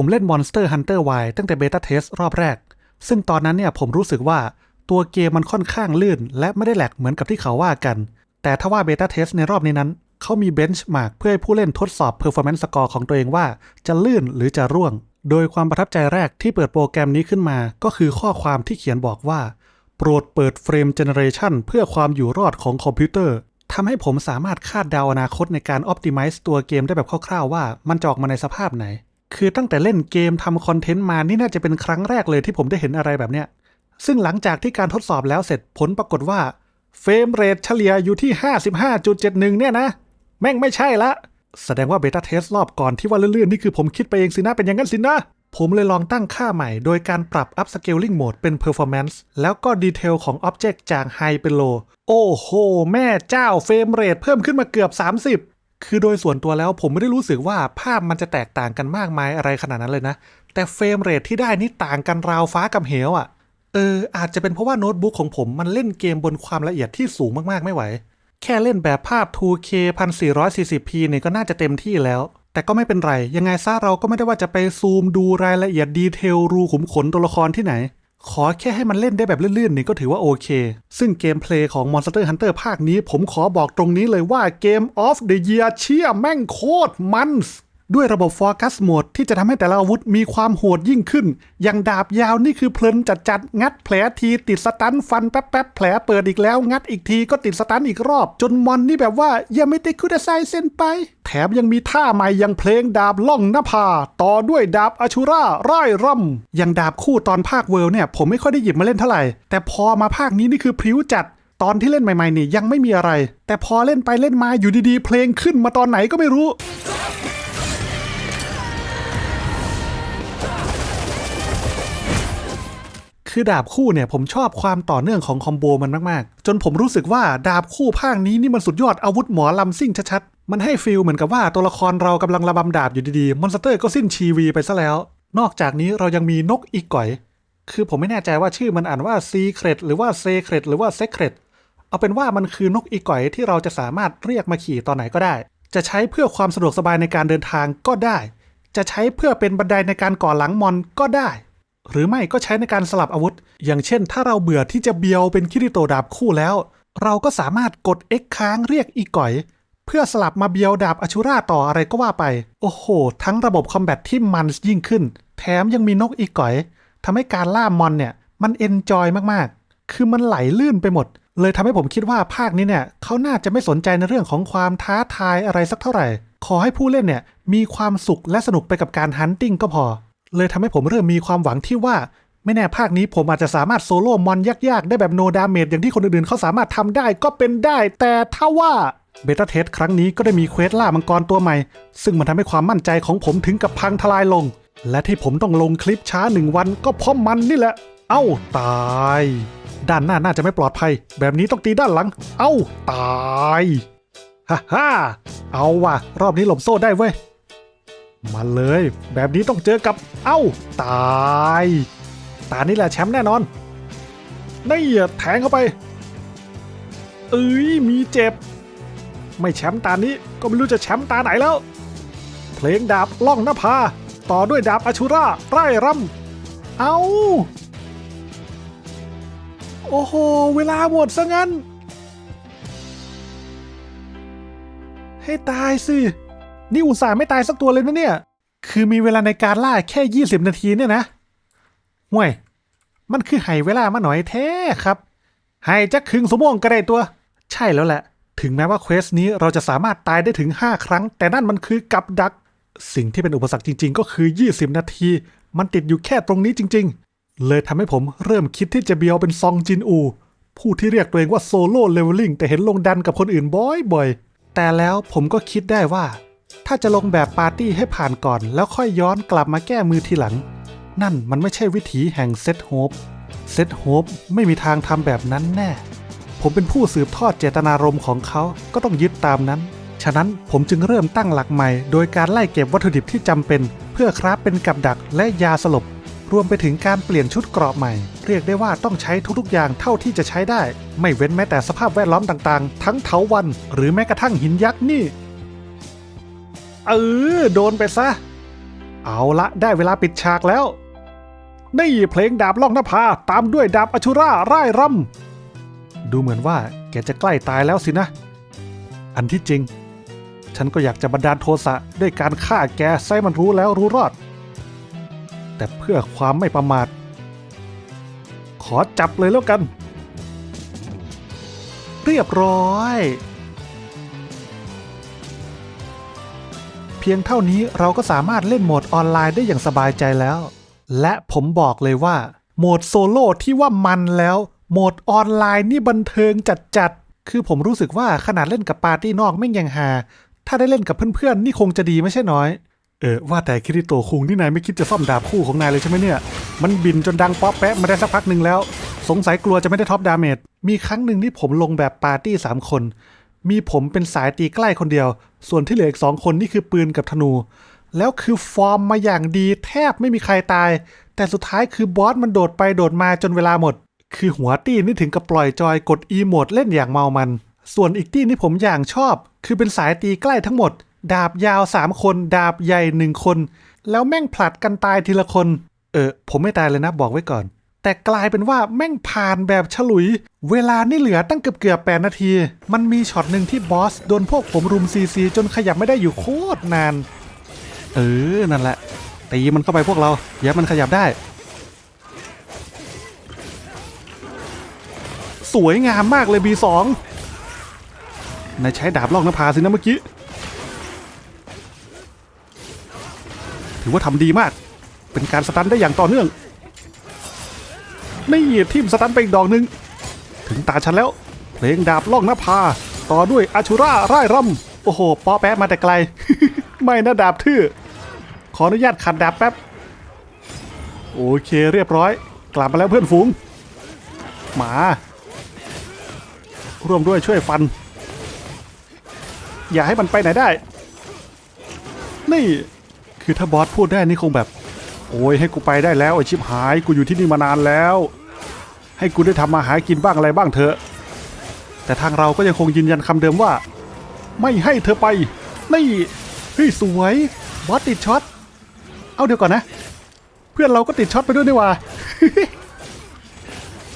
ผมเล่น Monster Hunter Y ตั้งแต่เบต้าเทสรอบแรก ซึ่งตอนนั้นเนี่ยผมรู้สึกว่าตัวเกมมันค่อนข้างลื่น และไม่ได้แหลกเหมือนกับที่เขาว่ากัน แต่ถ้าว่าเบต้าเทสในรอบนี้นั้น เขามีเบนช์มาร์กเพื่อให้ผู้เล่นทดสอบ Performance Score ของตัวเองว่าจะลื่นหรือจะร่วง โดยความประทับใจแรกที่เปิดโปรแกรมนี้ขึ้นมา ก็คือข้อความที่เขียนบอกว่า โปรดเปิดเฟรมเจเนเรชันเพื่อความอยู่รอดของคอมพิวเตอร์ทำให้ผมสามารถคาดเดาอนาคตในการ Optimize ตัวเกมได้แบบคร่าวๆว่ามันจะออกมาในสภาพไหน คือตั้งแต่เล่นเกมทำคอนเทนต์มานี่น่าจะเป็นครั้งแรกเลยที่ผมได้เห็นอะไรแบบเนี้ย ซึ่งหลังจากที่การทดสอบแล้วเสร็จผลปรากฏว่าเฟรมเรทเฉลี่ยอยู่ที่ 55.71 เนี่ยนะ แม่งไม่ใช่ละ แสดงว่าเบต้าเทสรอบก่อนที่ว่าลื่นๆ นี่คือผมคิดไปเองสินะเป็นอย่างนั้นสินะ ผมเลยลองตั้งค่าใหม่โดยการปรับ up scaling mode เป็น performance แล้วก็ดีเทลของ object จาก high เป็น low โอ้โห แม่เจ้าเฟรมเรทเพิ่มขึ้นมาเกือบ 30 คือโดยส่วนตัวแล้วผมไม่ได้รู้สึกว่าภาพมันจะแตกต่างกันมากมายอะไรขนาดนั้นเลยนะ แต่เฟรมเรทที่ได้นี่ต่างกันราวฟ้ากับเหวอะ่ะ เออ อาจจะเป็นเพราะว่าโน้ตบุ๊กของผมมันเล่นเกมบนความละเอียดที่สูงมากๆไม่ไหว แค่เล่นแบบภาพ 2K 1440p เนี่ยก็น่าจะเต็มที่แล้ว แต่ก็ไม่เป็นไร ยังไงซะเราก็ไม่ได้ว่าจะไปซูมดูรายละเอียดดีเทลรูขุมขนตัวละครที่ไหน ขอแค่ให้มันเล่นได้แบบลื่นๆนี่ก็ถือว่าโอเค ซึ่งเกมเพลย์ของ Monster Hunter ภาคนี้ ผมขอบอกตรงนี้เลยว่าเกม of the Year เชี่ยแม่งโคตรมันส์ ด้วยระบบ Focus Mode ที่จะทำให้แต่ละอาวุธมีความโหดยิ่งขึ้น อย่างดาบยาวนี่คือเพลินจัดจัดๆงัดแผลทีติดสตันฟันแป๊บแป๊บๆ แผลเปิดอีกแล้ว งัดอีกทีก็ติดสตันอีกรอบ จนมอนนี่แบบว่าย่าไม่ได้คุดไซเส้นไป แถมยังมีท่าใหม่ย่างเพลงดาบล่องนภาต่อด้วยดาบอชูราร่ายร่ำอย่างดาบคู่ตอนภาคเวิลด์เนี่ยผมไม่ค่อยได้หยิบมาเล่นเท่าไหร่ แต่พอมาภาคนี้นี่คือพริ้วจัดตอนที่เล่นใหม่ๆนี่ยังไม่มีอะไร แต่พอเล่นไปเล่นมาอยู่ดีๆ เพลงขึ้นมาตอนไหนก็ไม่รู้ คือดาบคู่เนี่ยผมชอบความต่อเนื่องของคอมโบมันมากๆ จนผมรู้สึกว่าดาบคู่ภาคนี้นี่มันสุดยอดอาวุธหมอลำซิ่งชัดๆ มันให้ฟีลเหมือนกับว่าตัวละครเรากำลังระบำดาบอยู่ดีๆ มอนสเตอร์ก็สิ้นชีวีไปซะแล้ว นอกจากนี้เรายังมีนกอีก่อย คือผมไม่แน่ใจว่าชื่อมันอ่านว่า Secret หรือว่า Secret หรือว่า Secret เอาเป็นว่ามันคือนกอีก่อยที่เราจะสามารถเรียกมาขี่ตอนไหนก็ได้ จะใช้เพื่อความสะดวกสบายในการเดินทางก็ได้ จะใช้เพื่อเป็นบันไดในการก่อหลังมอนก็ได้ หรือไม่ก็ใช้ในการสลับอาวุธ อย่างเช่น ถ้าเราเบื่อที่จะเบียวเป็นคิริโตดาบคู่แล้ว เราก็สามารถกด X ค้างเรียกอีก่อย เพื่อสลับมาเบียวดาบอชูราต่ออะไรก็ว่าไป โอ้โห ทั้งระบบคอมแบทที่มันยิ่งขึ้น แถมยังมีนกอีก่อยทำให้การล่ามอนเนี่ยมันเอนจอยมากๆ คือมันไหลลื่นไปหมด เลยทำให้ผมคิดว่าภาคนี้เนี่ยเขาน่าจะไม่สนใจในเรื่องของความท้าทายอะไรสักเท่าไหร่ ขอให้ผู้เล่นเนี่ยมีความสุขและสนุกไปกับการฮันติ้งก็พอ เลยทำให้ผมเริ่มมีความหวังที่ว่า ไม่แน่ภาคนี้ผมอาจจะสามารถโซโล่มอนยากๆ ได้แบบโนดาเมจอย่างที่คนอื่นๆเขาสามารถทำได้ก็เป็นได้ แต่ถ้าว่าเบต้าเทสครั้งนี้ก็ได้มีเควสล่ามังกรตัวใหม่ ซึ่งมันทำให้ความมั่นใจของผมถึงกับพังทลายลง และที่ผมต้องลงคลิปช้าหนึ่งวันก็เพราะมันนี่แหละ เอ้าตาย ด้านหน้าน่าจะไม่ปลอดภัย แบบนี้ต้องตีด้านหลัง เอ้าตายฮ่าฮ่าเอาว่ะ รอบนี้หลบโซ่ได้เว้ย มาเลย แบบนี้ต้องเจอกับเอ้าตาย ตานี่แหละแชมป์แน่นอนนี่แทงเข้าไปเอ้ยมีเจ็บ ไม่แชมป์ตานี้ก็ไม่รู้จะแชมป์ตาไหนแล้ว เพลงดาบล่องนภา ต่อด้วยดาบอชูราไร่รำเอาโอ้โห เวลาหมดซะงั้น ให้ตายสิ นี่อุตส่าห์ไม่ตายสักตัวเลยนะเนี่ย คือมีเวลาในการล่าแค่ 20 นาทีเนี่ยนะห่วย มันคือไห้เวลามาหน่อยแท้ครับไห้จักครึ่งสมองก็ได้ตัว ใช่แล้วแหละ ถึงแม้ว่าเควสนี้เราจะสามารถตายได้ถึง 5 ครั้ง แต่นั่นมันคือกับดัก สิ่งที่เป็นอุปสรรคจริง ๆ ก็คือ 20 นาที มันติดอยู่แค่ตรงนี้จริง ๆ เลยทำให้ผมเริ่มคิดที่จะเบียวเป็นซองจินอู ผู้ที่เรียกตัวเองว่าโซโล่เลเวลลิ่งแต่เห็นลงดันกับคนอื่นบ่อยๆแต่แล้วผมก็คิดได้ว่า ถ้าจะลงแบบปาร์ตี้ให้ผ่านก่อน แล้วค่อยย้อนกลับมาแก้มือทีหลัง นั่นมันไม่ใช่วิถีแห่งเซตโฮปเซตโฮปไม่มีทางทำแบบนั้นแน่ ผมเป็นผู้สืบทอดเจตนารมณ์ของเขาก็ต้องยึดตามนั้น ฉะนั้นผมจึงเริ่มตั้งหลักใหม่ โดยการไล่เก็บวัตถุดิบที่จำเป็น เพื่อคราฟเป็นกับดักและยาสลบ รวมไปถึงการเปลี่ยนชุดเกราะใหม่ เรียกได้ว่าต้องใช้ทุกๆอย่างเท่าที่จะใช้ได้ ไม่เว้นแม้แต่สภาพแวดล้อมต่างๆ ทั้งเถาวัน หรือแม้กระทั่งหินยักษ์นี่ เออโดนไปซะ เอาละได้เวลาปิดฉากแล้ว นี่เพลงดาบล่องนภาตามด้วยดาบอชุราร่ายรำดูเหมือนว่าแกจะใกล้ตายแล้วสินะ อันที่จริง ฉันก็อยากจะบันดาลโทสะด้วยการฆ่าแกใส่มันรู้แล้วรู้รอด แต่เพื่อความไม่ประมาท ขอจับเลยแล้วกัน เรียบร้อย พียงเท่านี้เราก็สามารถเล่นโหมดออนไลน์ได้อย่างสบายใจแล้ว และผมบอกเลยว่า โหมดโซโล่ที่ว่ามันแล้ว โหมดออนไลน์นี่บันเทิงจัดๆ คือผมรู้สึกว่าขนาดเล่นกับปาร์ตี้นอกไม่ยังหา ถ้าได้เล่นกับเพื่อนๆ นี่คงจะดีไม่ใช่น้อย เออว่าแต่คิริโตคุงนี่นายไม่คิดจะซ่อมดาบคู่ของนายเลยใช่ไหมเนี่ย มันบินจนดังป๊อปแปะมาได้สักพักหนึ่งแล้ว สงสัยกลัวจะไม่ได้ท็อปดาเมจ มีครั้งหนึ่งที่ผมลงแบบปาร์ตี้สามคน มีผมเป็นสายตีใกล้คนเดียว ส่วนที่เหลืออีกสองคนนี่คือปืนกับธนู แล้วคือฟอร์มมาอย่างดีแทบไม่มีใครตาย แต่สุดท้ายคือบอสมันโดดไปโดดมาจนเวลาหมด คือหัวตี้นี่ถึงกับปล่อยจอยกดอีโมดเล่นอย่างเมามัน ส่วนอีกตี้นี่ผมอย่างชอบ คือเป็นสายตีใกล้ทั้งหมด ดาบยาว3คน ดาบใหญ่หนึ่งคน แล้วแม่งผลัดกันตายทีละคน เออผมไม่ตายเลยนะบอกไว้ก่อน แต่กลายเป็นว่าแม่งผ่านแบบฉลุย เวลานี่เหลือตั้งเกือบเกือบแปดนาที มันมีช็อตหนึ่งที่บอสโดนพวกผมรุมซีซีจนขยับไม่ได้อยู่โคตรนาน เออ นั่นแหละ ตีมันเข้าไปพวกเราอย่ามันขยับได้ สวยงามมากเลย B2 นายใช้ดาบลอกนภาสินะเมื่อกี้ ถือว่าทำดีมาก เป็นการสตันได้อย่างต่อเนื่อง นี่ทีมสตันไปอีกดอกหนึ่งถึงตาฉันแล้ว เพลงดาบล่องนภา ต่อด้วยอาชูราร่ายรำโอ้โหปอแป๊ะมาแต่ไกล ไม่นะดาบทื่อ ขออนุญาตขัดดาบแป๊บ โอเคเรียบร้อย กลับมาแล้วเพื่อนฝูง หมา ร่วมด้วยช่วยฟัน อย่าให้มันไปไหนได้ นี่ คือถ้าบอสพูดได้นี่คงแบบ โอ้ยให้กูไปได้แล้วไอชิบหายกูอยู่ที่นี่มานานแล้ว ให้กูได้ทำมาหากินบ้างอะไรบ้างเถอะ แต่ทางเราก็ยังคงยืนยันคำเดิมว่า ไม่ให้เธอไปนี่เฮ้ยสวยบอสติดช็อตเอาเดี๋ยวก่อนนะ เพื่อนเราก็ติดช็อตไปด้วยนี่ว่า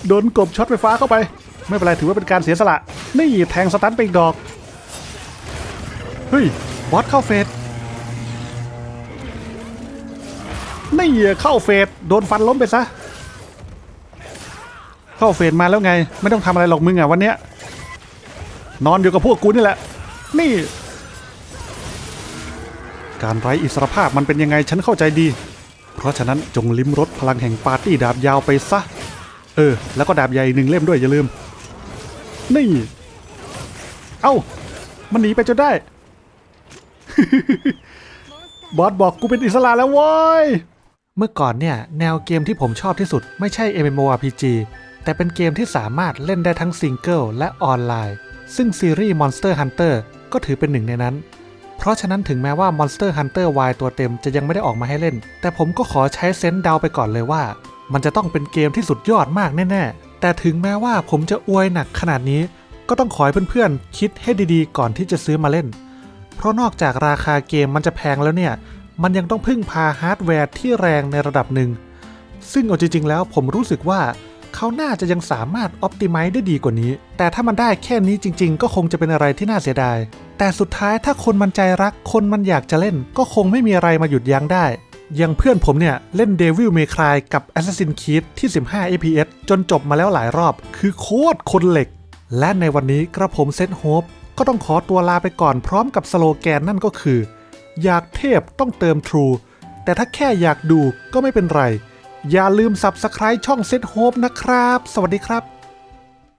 โดนกบช็อตไฟฟ้าเข้าไป ไม่เป็นไรถือว่าเป็นการเสียสละ นี่แทงสตันไปอีกดอก เฮ้ยบอสเข้าเฟส นี่เข้าเฟสโดนฟันล้มไปซะ เข้าเฟสมาแล้วไง ไม่ต้องทำอะไรหรอกมึงอะวันเนี้ยนอนอยู่กับพวกกูนี่แหละ นี่ การไร้อิสรภาพมันเป็นยังไงฉันเข้าใจดี เพราะฉะนั้นจงลิ้มรสพลังแห่งปาร์ตี้ดาบยาวไปซะ เออ แล้วก็ดาบใหญ่หนึ่งเล่มด้วยอย่าลืม นี่ เอ้า มันหนีไปจนได้ บอสบอกกูเป็นอิสระแล้วโว้ย เมื่อก่อนเนี่ยแนวเกมที่ผมชอบที่สุดไม่ใช่ MMORPG แต่เป็นเกมที่สามารถเล่นได้ทั้งซิงเกิลและออนไลน์ ซึ่งซีรีส์ Monster Hunter ก็ถือเป็นหนึ่งในนั้น เพราะฉะนั้นถึงแม้ว่า Monster Hunter Y ตัวเต็มจะยังไม่ได้ออกมาให้เล่น แต่ผมก็ขอใช้เซนส์เดาไปก่อนเลยว่า มันจะต้องเป็นเกมที่สุดยอดมากแน่ๆ แต่ถึงแม้ว่าผมจะอวยหนักขนาดนี้ ก็ต้องขอให้เพื่อนๆคิดให้ดีๆ ก่อนที่จะซื้อมาเล่น เพราะนอกจากราคาเกมมันจะแพงแล้วเนี่ย มันยังต้องพึ่งพาฮาร์ดแวร์ที่แรงในระดับหนึ่ง ซึ่งเอาจริง ๆ แล้วผมรู้สึกว่าเขาน่าจะยังสามารถอ p ติ m i z e ได้ดีกว่านี้ แต่ถ้ามันได้แค่นี้จริง ๆ ก็คงจะเป็นอะไรที่น่าเสียดาย แต่สุดท้ายถ้าคนมันใจรัก คนมันอยากจะเล่น ก็คงไม่มีอะไรมาหยุดยั้งได้ อย่างเพื่อนผมเนี่ย เล่น Devil May Cry กับ Assassin's Creed ที่ 15 fps จนจบมาแล้วหลายรอบ คือโคตรคนเหล็ก และในวันนี้กระผมเซตโฮปก็ต้องขอตัวลาไปก่อนพร้อมกับสโลแกนนั่นก็คือ อยากเทพต้องเติม True แต่ถ้าแค่อยากดูก็ไม่เป็นไร อย่าลืม Subscribe ช่องเซตโฮปนะครับ สวัสดีครับ